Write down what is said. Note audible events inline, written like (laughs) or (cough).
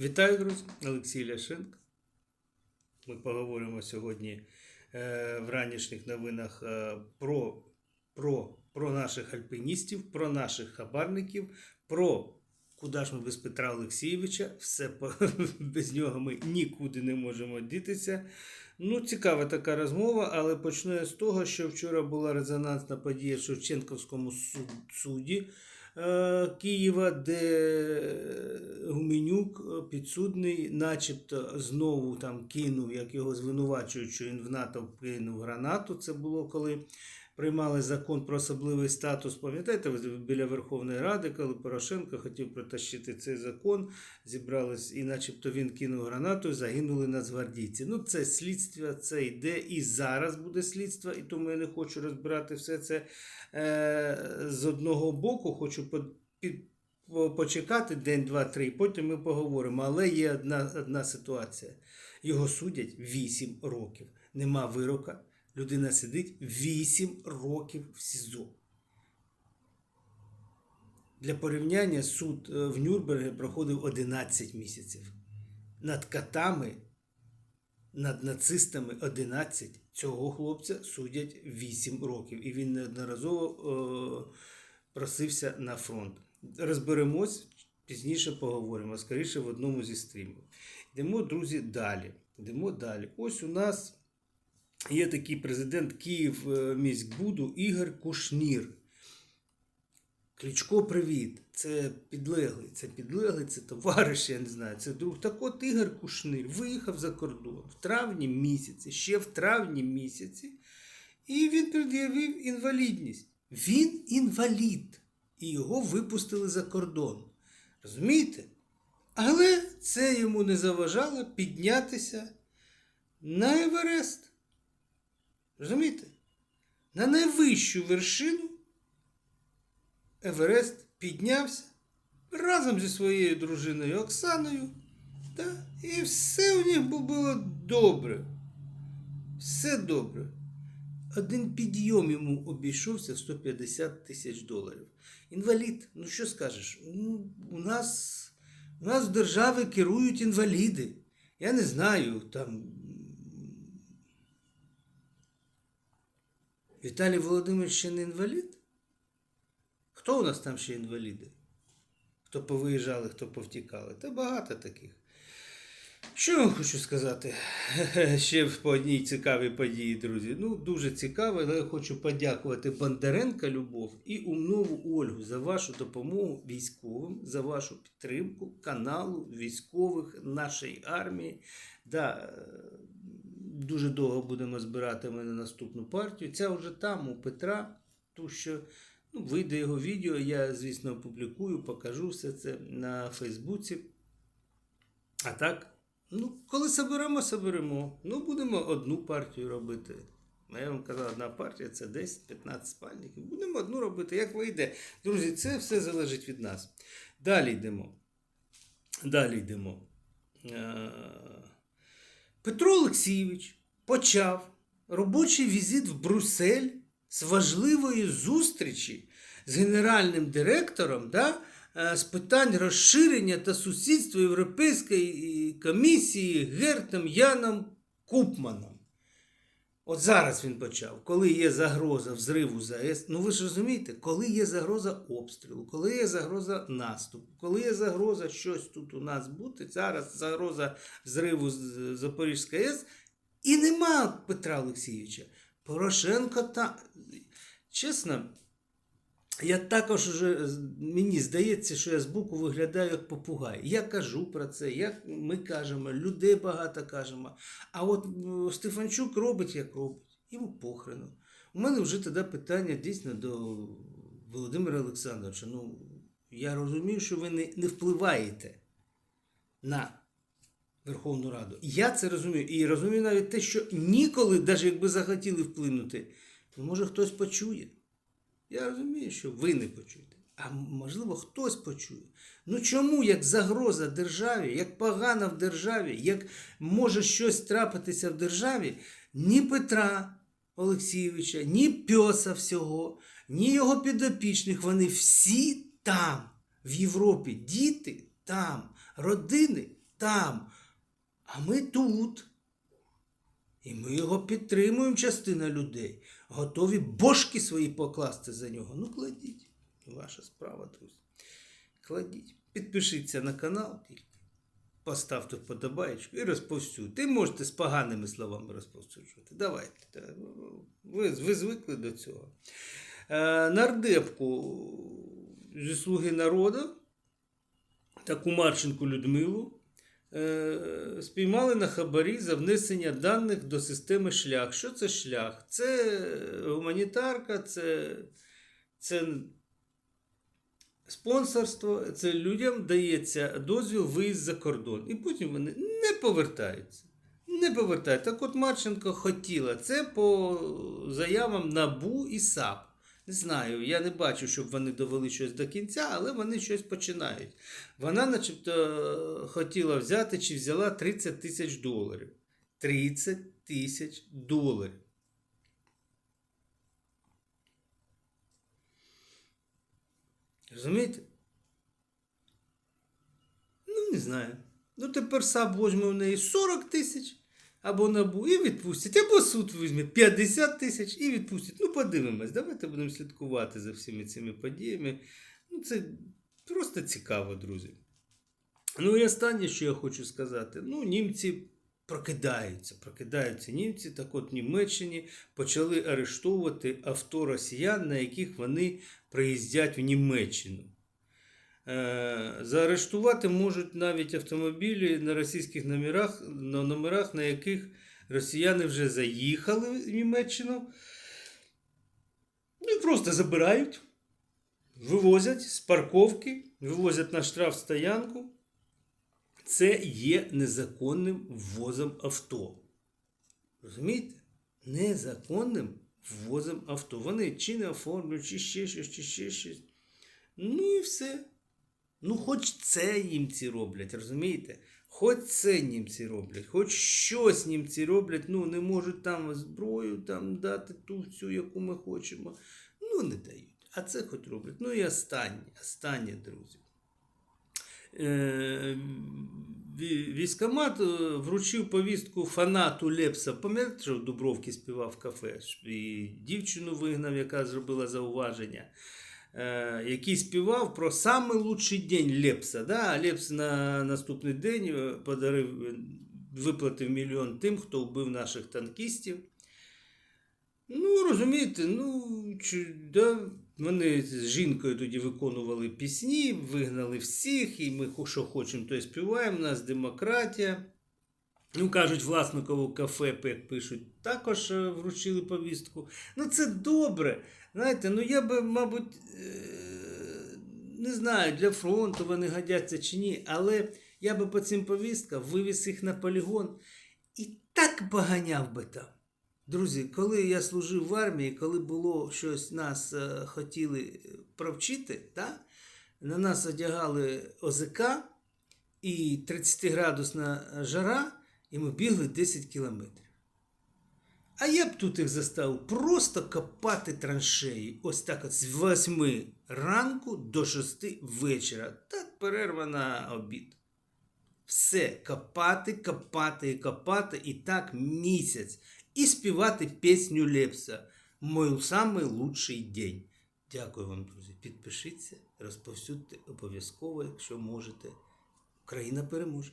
Вітаю, друзі! Олексій Ляшенко. Ми поговоримо сьогодні е, в ранішніх новинах е, про, про, про наших альпіністів, про наших хабарників, про куди ж ми без Петра Олексійовича. Все (laughs) без нього ми нікуди не можемо дітися. Ну, цікава така розмова, але почну я з того, що вчора була резонансна подія в Шевченківському суд- суді. Е, Києва, де Гуменюк е, підсудний, начебто знову там кинув, як його звинувачують, що він в НАТО кинув гранату. Це було коли приймали закон про особливий статус. Пам'ятаєте, біля Верховної Ради, коли Порошенко хотів протащити цей закон, зібрались, і начебто він кинув гранату, і загинули нацгвардійці. Ну, це слідство, це йде і зараз буде слідство, і тому я не хочу розбирати все це е, з одного боку, хочу по, під, почекати день, два, три, потім ми поговоримо. Але є одна, одна ситуація. Його судять 8 років. Нема вирока. Людина сидить 8 років в СІЗО. Для порівняння суд е, в Нюрнбергі проходив 11 місяців. Над катами, над нацистами 11. Цього хлопця судять 8 років. І він неодноразово е, просився на фронт. Розберемось, пізніше поговоримо, скоріше в одному зі стрімів. Йдемо, друзі, далі. Йдемо далі. Ось у нас є такий президент Київ е, міськбуду Ігор Кушнір. Кличко, привіт. Це підлеглий, це підлеглий, це товариш, я не знаю, це друг. Так от Ігор Кушнир виїхав за кордон в травні місяці, ще в травні місяці, і він пред'явив інвалідність. Він інвалід, і його випустили за кордон. Розумієте? Але це йому не заважало піднятися на Еверест. Розумієте? На найвищу вершину Еверест піднявся разом зі своєю дружиною Оксаною. Та, і все у них було добре. Все добре. Один підйом йому обійшовся в 150 тисяч доларів. Інвалід, ну що скажеш? Ну, у нас, у нас в державі керують інваліди. Я не знаю, там. Віталій Володимирович ще не інвалід? Хто у нас там ще інваліди? Хто повиїжджали, хто повтікали? Та багато таких. Що я вам хочу сказати? (laughs) Ще по одній цікавій події, друзі. Ну, дуже цікаво, але я хочу подякувати Бондаренка Любов і Умнову Ольгу за вашу допомогу військовим, за вашу підтримку каналу військових нашої армії. Да, е, дуже довго будемо збирати ми на наступну партію. Ця вже там, у Петра, ту, що ну, вийде його відео, я, звісно, опублікую, покажу все це на Фейсбуці. А так, ну, коли соберемо, соберемо. Ну, будемо одну партію робити. Я вам казав, одна партія це 10-15 спальників. Будемо одну робити, як вийде. Друзі, це все залежить від нас. Далі йдемо. Далі йдемо. Е, Петро Олексійович почав робочий візит в Брюссель з важливої зустрічі з генеральним директором да, е, з питань розширення та сусідства Європейської комісії Гертом Яном Купманом. От зараз він почав, коли є загроза взриву ЗАЕС. Ну ви ж розумієте, коли є загроза обстрілу, коли є загроза наступу, коли є загроза щось тут у нас бути, зараз загроза взриву Запорізької АЕС, і нема Петра Олексійовича. Порошенко та. Чесно, я також уже, мені здається, що я збоку виглядаю як попугай. Я кажу про це, як ми кажемо, людей багато кажемо. А от е, Стефанчук робить, як робить. Йому похрену. У мене вже тоді питання дійсно до Володимира Олександровича. Ну, я розумію, що ви не, не впливаєте на Верховну Раду. Я це розумію. І розумію навіть те, що ніколи, навіть якби захотіли вплинути, то може хтось почує. Я розумію, що ви не почуєте. А можливо, хтось почує. Ну чому як загроза державі, як погано в державі, як може щось трапитися в державі, ні Петра Олексійовича, ні Пьоса всього, ні його підопічних, вони всі там, в Європі, діти там, родини там. А ми тут. І ми його підтримуємо, частина людей. Готові бошки свої покласти за нього. Ну, кладіть. Ваша справа, друзі. Кладіть. Підпишіться на канал тільки. Поставте вподобаєчку і розповсюдьте. І можете з поганими словами розповсюджувати. Давайте. Ви, ви звикли до цього. Е, нардепку зі Слуги народу, таку Марченку Людмилу, спіймали на хабарі за внесення даних до системи шлях. Що це шлях? Це гуманітарка, це, це спонсорство, це людям дається дозвіл виїзд за кордон. І потім вони не повертаються. Не повертаються. Так от Марченко хотіла. Це по заявам НАБУ і САП. Не знаю, я не бачу, щоб вони довели щось до кінця, але вони щось починають. Вона, начебто, хотіла взяти чи взяла 30 тисяч доларів. 30 тисяч доларів. Розумієте? Ну, не знаю. Ну, тепер САП возьме у неї 40 тисяч або набу і відпустять, або суд візьме 50 тисяч і відпустять. Ну, подивимось, давайте будемо слідкувати за всіми цими подіями. Ну, це просто цікаво, друзі. Ну і останнє, що я хочу сказати: ну, німці прокидаються, прокидаються німці. Так от в Німеччині почали арештовувати авто росіян, на яких вони приїздять в Німеччину. Е, Заарештувати можуть навіть автомобілі на російських номерах, на номерах, на яких росіяни вже заїхали в Німеччину. Ну і просто забирають, вивозять з парковки, вивозять на штрафстоянку. Це є незаконним ввозом авто. Розумієте? Незаконним ввозом авто. Вони чи не оформлюють, чи ще щось, чи ще щось. Ну і все. Ну, хоч це німці роблять, розумієте? Хоч це німці роблять, хоч щось німці роблять, ну не можуть там зброю там дати ту всю, яку ми хочемо. Ну, не дають. А це хоч роблять. Ну і останнє, останнє, друзі. Е, Військомат е, вручив повістку фанату Лепса. Пам'ятаєте, що в Дубровці співав в кафе? І дівчину вигнав, яка зробила зауваження. Е, який співав про лучший день Лепса. Да? Лепс на наступний день е, подарив, е, виплатив мільйон тим, хто вбив наших танкістів. Ну, розумієте, ну, чи, да, вони з жінкою тоді виконували пісні, вигнали всіх, і ми що хочемо, то і співаємо, у нас демократія. Ну, кажуть, власникову кафе, пишуть, також е, вручили повістку. Ну, це добре. Знаєте, ну я би, мабуть, е, не знаю, для фронту вони годяться чи ні, але я би по цим повісткам вивіз їх на полігон і так поганяв би там. Друзі, коли я служив в армії, коли було щось нас е, хотіли провчити, та, на нас одягали ОЗК і 30-градусна жара, і ми бігли 10 кілометрів. А я б тут їх заставив просто копати траншеї. Ось так от з 8 ранку до 6 вечора. Так перерва на обід. Все, копати, копати і копати, і так місяць. І співати пісню Лепса Мой самий лучший день. Дякую вам, друзі. Підпишіться, розповсюдьте обов'язково, якщо можете. Україна переможе.